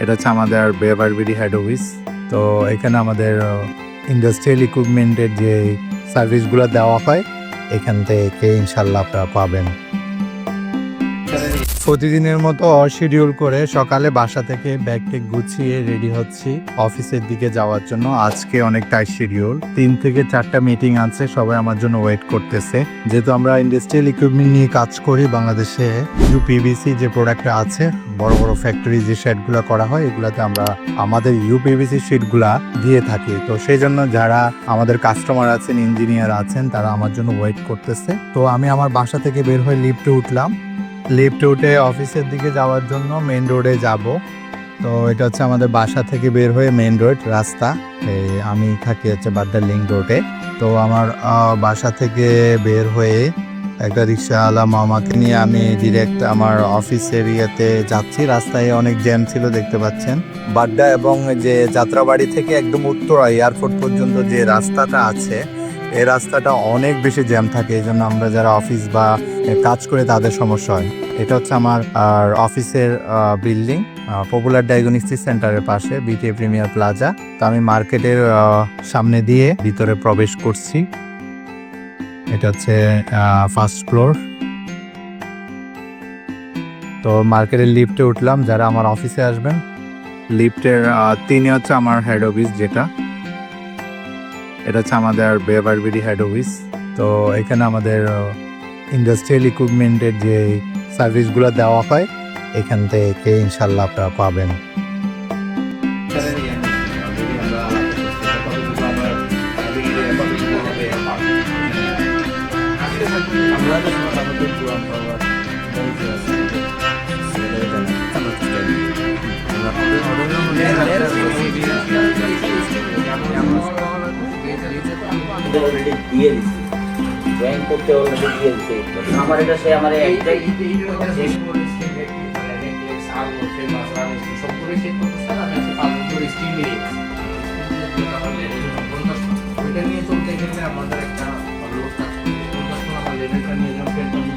এটা হচ্ছে আমাদের বেভারবিডি হেড অফিস তো এখানে আমাদের ইন্ডাস্ট্রিয়াল ইকুইপমেন্টের যে সার্ভিসগুলো দেওয়া হয়, এখান থেকে ইনশাল্লাহ আপনারা পাবেন। প্রতিদিনের মতো অশিডিউল করে সকালে বাসা থেকে ব্যাগ টেক গুছিয়ে রেডি হচ্ছি। অফিসের দিকে যাওয়ার জন্য আজকে অনেক টাইট শিডিউল তিন থেকে চারটা মিটিং আছে, সবাই আমার জন্য ওয়েট করতেছে। যেহেতু আমরা ইন্ডাস্ট্রিয়াল ইকুইপমেন্ট নিয়ে কাজ করি, বাংলাদেশে ইউপিভিসি যে প্রোডাক্ট আছে, বড় বড় ফ্যাক্টরি যে শেডগুলো করা হয়, এগুলাতে আমরা আমাদের ইউপিভিসি শিটগুলা দিয়ে থাকি। তো সেই জন্য যারা আমাদের কাস্টমার আছেন ইঞ্জিনিয়ার আছেন, তারা আমার জন্য ওয়েট করতেছে। তো আমি আমার বাসা থেকে বের হয়ে লিফটে উঠলাম। লিফটে উঠে অফিসের দিকে যাওয়ার জন্য মেন রোডে যাব। তো এটা হচ্ছে আমাদের বাসা থেকে বের হয়ে মেন রোড রাস্তা। আমি থাকি হচ্ছে বাড্ডার লিঙ্ক রোডে। তো আমার বাসা থেকে বের হয়ে একটা রিক্সাওয়ালা মামাকে নিয়ে আমি ডিরেক্ট আমার অফিস এরিয়াতে যাচ্ছি। রাস্তায় অনেক জ্যাম ছিল, দেখতে পাচ্ছেন। বাড্ডা এবং যে যাত্রাবাড়ি থেকে একদম উত্তরা এয়ারপোর্ট পর্যন্ত যে রাস্তাটা আছে এই রাস্তাটা অনেক বেশি জ্যাম থাকে, এই জন্য আমরা যারা অফিস বা কাজ করে তাদের সমস্যা হয়। এটা হচ্ছে আমার অফিসের বিল্ডিং পপুলার ডায়াগনস্টিক সেন্টারের পাশে বিটিএ প্রিমিয়ার প্লাজা তো আমি মার্কেটের সামনে দিয়ে ভিতরে প্রবেশ করছি। এটা হচ্ছে ফার্স্ট ফ্লোর তো মার্কেটের লিফটে উঠলাম, যারা আমার অফিসে আসবেন। লিফটের তিনি হচ্ছে আমার হেড অফিস যেটা। এটা হচ্ছে আমাদের বেবারবিডি হেড অফিস তো এখানে আমাদের ইন্ডাস্ট্রিয়াল ইকুইপমেন্টের যে সার্ভিসগুলো দেওয়া হয়, এখান থেকে ইনশাল্লাহ আপনারা পাবেন। করতে অলরেডি দিয়ে দিছি ড্রয়িং করতে অলরেডি দিয়ে দিছি আমার এটা সে আমার আমাদের একটা নিয়ে